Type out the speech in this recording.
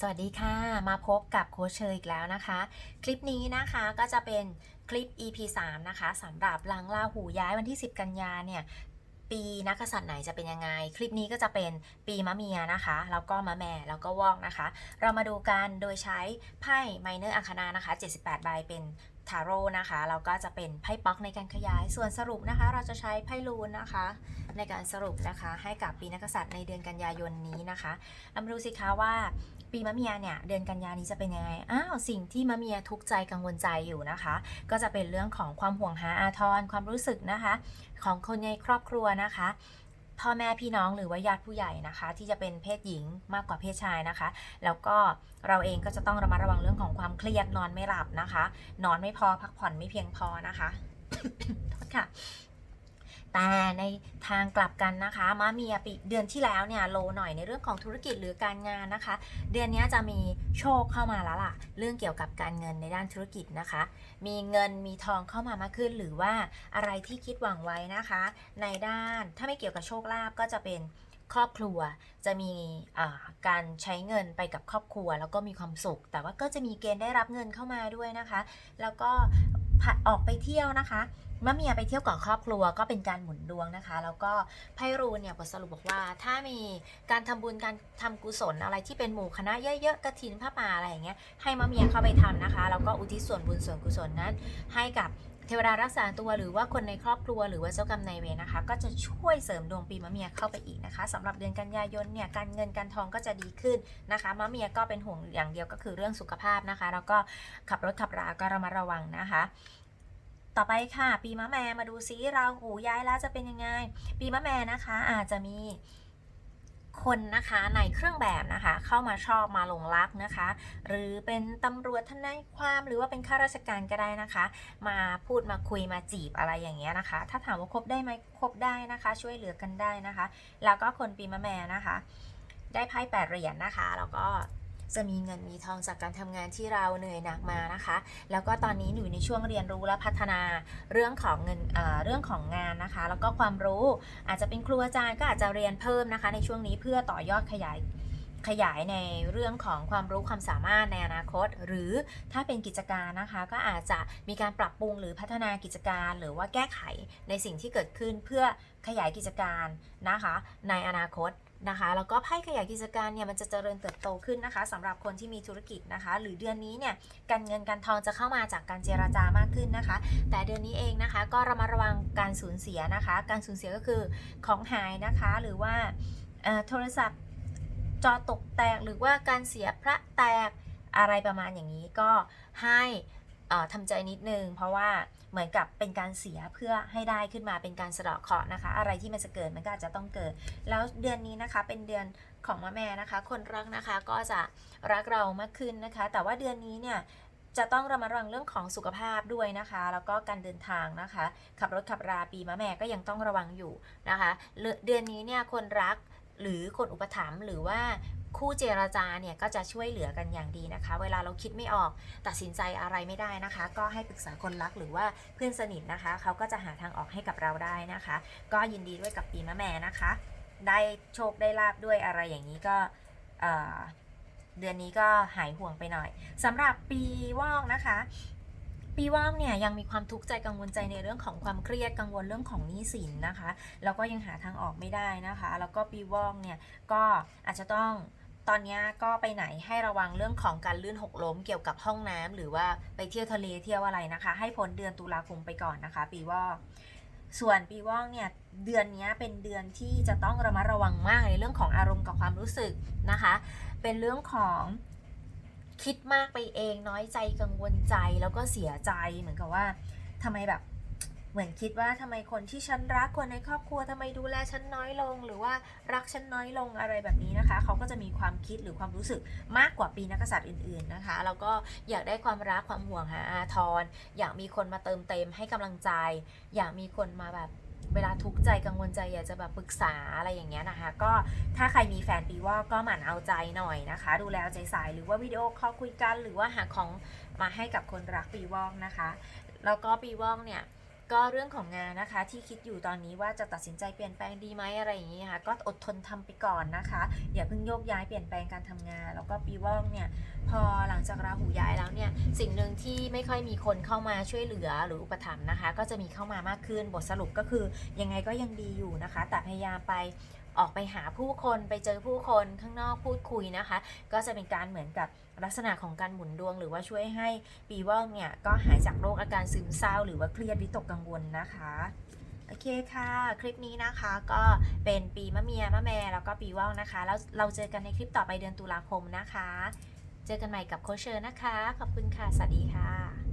สวัสดีค่ะ มาพบกับโคชเชยอีกแล้วนะคะ คลิปนี้นะคะก็จะเป็นคลิป EP 3 นะคะสำหรับลังลาหูย้ายวันที่ 10 กันยาเนี่ย ปีนักกษัตริย์ไหนจะเป็นยังไง คลิปนี้ก็จะเป็นปีมะเมียนะคะ แล้วก็มะแม่แล้วก็วอกนะคะ เรามาดูกันโดยใช้ไพ่ไมเนอร์อัคนานะคะ 78 ใบเป็น ทาโร่นะคะแล้วก็จะเป็นไพ่ป๊อกในการขยาย ส่วนสรุปนะคะ เราจะใช้ไพ่ลูนนะคะ ในการสรุปนะคะให้กับปีนักษัตริย์ในเดือนกันยายนนี้นะคะเรามาดูสิคะว่าปีมะเมียเนี่ยเดือนกันยานี้จะเป็นยังไง อ้าวสิ่งที่มะเมียทุกใจกังวลใจอยู่นะคะ ก็จะเป็นเรื่องของความห่วงหาอาทรความรู้สึกนะคะ ของคนในครอบครัวนะคะ พ่อแม่พี่น้องหรือว่าญาติผู้ใหญ่นะคะ ที่จะเป็นเพศหญิงมากกว่าเพศชายนะคะ แล้วก็เราเองก็จะต้องระมัดระวังเรื่องของความเครียดนอนไม่หลับนะคะ นอนไม่พอพักผ่อนไม่เพียงพอนะคะโทษค่ะ แต่ในทางกลับกันนะคะมะเมียปีเดือนที่แล้วเนี่ยโลหน่อยในเรื่องของธุรกิจหรือการงานนะคะ เดือนนี้จะมีโชคเข้ามาแล้วล่ะ เรื่องเกี่ยวกับการเงินในด้านธุรกิจนะคะ มีเงินมีทองเข้ามามากขึ้น หรือว่าอะไรที่คิดหวังไว้นะคะ ในด้านถ้าไม่เกี่ยวกับโชคลาภก็จะเป็นครอบครัวจะมีการใช้เงินไปกับครอบครัว แล้วก็มีความสุข แต่ว่าก็จะมีเกณฑ์ได้รับเงินเข้ามาด้วยนะคะ แล้วก็ ผัดออกไปเที่ยวนะคะมะเมียไปเที่ยวกับครอบครัวก็เป็นการหมุนดวงนะคะ แล้วก็ไพรูนเนี่ยบทสรุปบอกว่า ถ้ามีการทำบุญการทำกุศลอะไรที่เป็นหมู่คณะเยอะๆกระถินผ้าป่าอะไรอย่างเงี้ยให้มะเมียเข้าไปทำนะคะแล้วก็อุทิศส่วนบุญส่วนกุศลนั้น ให้กับ เทวดารักษาตัวหรือว่าคนในครอบครัวหรือว่าเจ้ากรรมนายเวรนะคะ ก็จะช่วยเสริมดวงปีมะเมียเข้าไปอีกนะคะสำหรับเดือนกันยายนเนี่ยการเงินการทองก็จะดีขึ้นนะคะมะเมียก็เป็นห่วงอย่างเดียวก็คือเรื่องสุขภาพนะคะ แล้วก็ขับรถขับราก็ระมัดระวังนะคะต่อไปค่ะ ปีมะแม่มาดูซิราหูย้ายแล้วจะเป็นยังไง ปีมะแม่นะคะอาจจะมี คนนะคะในเครื่องแบบนะคะ เข้ามาชอบมาหลงรักนะคะ หรือเป็นตำรวจทนายความหรือว่าเป็นข้าราชการก็ได้นะคะ มาพูดมาคุยมาจีบอะไรอย่างเงี้ยนะคะ ถ้าถามว่าคบได้ไหมคบได้นะคะ ช่วยเหลือกันได้นะคะ แล้วก็คนปีมะแม่นะคะ ได้ไพ่แปดเหรียญนะคะ แล้วก็ จะมีเงินมีทองจากการทำงานที่เราเหนื่อยหนักมานะคะ แล้วก็ตอนนี้อยู่ในช่วงเรียนรู้และพัฒนาเรื่องของเงินเเรื่องของงานนะคะ แล้วก็ความรู้อาจจะเป็นครูอาจารย์ก็อาจจะเรียนเพิ่มนะคะ ในช่วงนี้เพื่อต่อยอดขยายขยายในเรื่องของความรู้ความสามารถในอนาคต หรือถ้าเป็นกิจการนะคะ ก็อาจจะมีการปรับปรุงหรือพัฒนากิจการ หรือว่าแก้ไขในสิ่งที่เกิดขึ้นเพื่อขยายกิจการนะคะ ในอนาคต นะคะแล้วก็ไพ่ขยายกิจการเนี่ยมันจะเจริญเติบโตขึ้นนะคะสำหรับคนที่มีธุรกิจนะคะ หรือเดือนนี้เนี่ยการเงินการทองจะเข้ามาจากการเจราจามากขึ้นนะคะ แต่เดือนนี้เองนะคะ ก็ระมัดระวังการสูญเสียนะคะ การสูญเสียก็คือของหายนะคะ หรือว่าโทรศัพท์จอตกแตกหรือว่าการเสียพระแตกอะไรประมาณอย่างนี้ก็ให้ ทำใจนิดนึง เพราะว่าเหมือนกับเป็นการเสียเพื่อให้ได้ขึ้นมาเป็นการสะเดาะเคราะห์นะคะ อะไรที่มันจะเกิดมันก็อาจจะต้องเกิด แล้วเดือนนี้นะคะเป็นเดือนของมะแม่นะคะ คนรักนะคะก็จะรักเรามากขึ้นนะคะ แต่ว่าเดือนนี้เนี่ยจะต้องระมัดระวังเรื่องของสุขภาพด้วยนะคะ แล้วก็การเดินทางนะคะ ขับรถขับราปีมะแม่ก็ยังต้องระวังอยู่นะคะ เดือนเดือนนี้เนี่ยคนรักหรือคนอุปถัมภ์หรือว่า คู่เจรจาเนี่ยก็จะช่วยเหลือกันอย่างดีนะคะ เวลาเราคิดไม่ออกตัดสินใจอะไรไม่ได้นะคะ ก็ให้ปรึกษาคนรักหรือว่าเพื่อนสนิทนะคะ เขาก็จะหาทางออกให้กับเราได้นะคะ ก็ยินดีด้วยกับปีมะแม่นะคะ ได้โชคได้ลาบด้วยอะไรอย่างนี้ก็เอ่อเดือนนี้ก็หายห่วงไปหน่อยสำหรับปีวอกนะคะปีวอกเนี่ยยังมีความทุกข์ใจกังวลใจในเรื่องของความเครียดกังวลเรื่องของหนี้สินนะคะ แล้วก็ยังหาทางออกไม่ได้นะคะ แล้วก็ปีวอกเนี่ยก็อาจจะต้อง ตอนนี้ก็ไปไหนให้ระวังเรื่องของการลื่นหกล้มเกี่ยวกับห้องน้ำหรือว่าไปเที่ยวทะเลเที่ยวอะไรนะคะ ให้พ้นเดือนตุลาคมไปก่อนนะคะ ปีวอกส่วนปีวอกเนี่ยเดือนนี้เป็นเดือนที่จะต้องระมัดระวังมากในเรื่องของอารมณ์กับความรู้สึกนะคะ เป็นเรื่องของคิดมากไปเองน้อยใจกังวลใจแล้วก็เสียใจเหมือนกับว่าทำไมแบบ เหมือนคิดว่าทำไมคนที่ฉันรักคนในครอบครัวทำไมดูแลฉันน้อยลง หรือว่ารักฉันน้อยลงอะไรแบบนี้นะคะ เขาก็จะมีความคิดหรือความรู้สึกมากกว่าปีนักษัตริย์อื่นๆนะคะ แล้วก็อยากได้ความรักความห่วงหาอาทร อยากมีคนมาเติมเต็มให้กำลังใจ อยากมีคนมาแบบเวลาทุกข์ใจกังวลใจอยากจะแบบปรึกษาอะไรอย่างเงี้ยนะคะ ก็ถ้าใครมีแฟนปีวอกก็หมั่นเอาใจหน่อยนะคะ ดูแลเอาใจใส่หรือว่าวิดีโอคอลคุยกัน หรือว่าหาของมาให้กับคนรักปีวอกนะคะ แล้วก็ปีวอกเนี่ย ก็เรื่องของงานนะคะที่คิดอยู่ตอนนี้ว่าจะตัดสินใจเปลี่ยนแปลงดีไหมอะไรอย่างนี้ค่ะก็อดทนทำไปก่อนนะคะ อย่าเพิ่งโยกย้ายเปลี่ยนแปลงการทำงาน แล้วก็ปีวอกเนี่ยพอหลังจากราหูย้ายแล้วเนี่ยสิ่งหนึ่งที่ไม่ค่อยมีคนเข้ามาช่วยเหลือหรืออุปถัมภ์นะคะ ก็จะมีเข้ามามากขึ้นบทสรุปก็คือยังไงก็ยังดีอยู่นะคะ แต่พยายามไป ออกไปหาผู้คนไปเจอผู้คนข้างนอกพูดคุยนะคะ ก็จะเป็นการเหมือนกับลักษณะของการหมุนดวง หรือว่าช่วยให้ปีวอกเนี่ยก็หายจากโรคอาการซึมเศร้า หรือว่าเครียดวิตกกังวลนะคะโอเคค่ะ คลิปนี้นะคะก็เป็นปีมะเมียมะแม่แล้วก็ปีว่าวนะคะ แล้วเราเจอกันในคลิปต่อไปเดือนตุลาคมนะคะ เจอกันใหม่กับโคเชอร์นะคะ ขอบคุณค่ะ สวัสดีค่ะ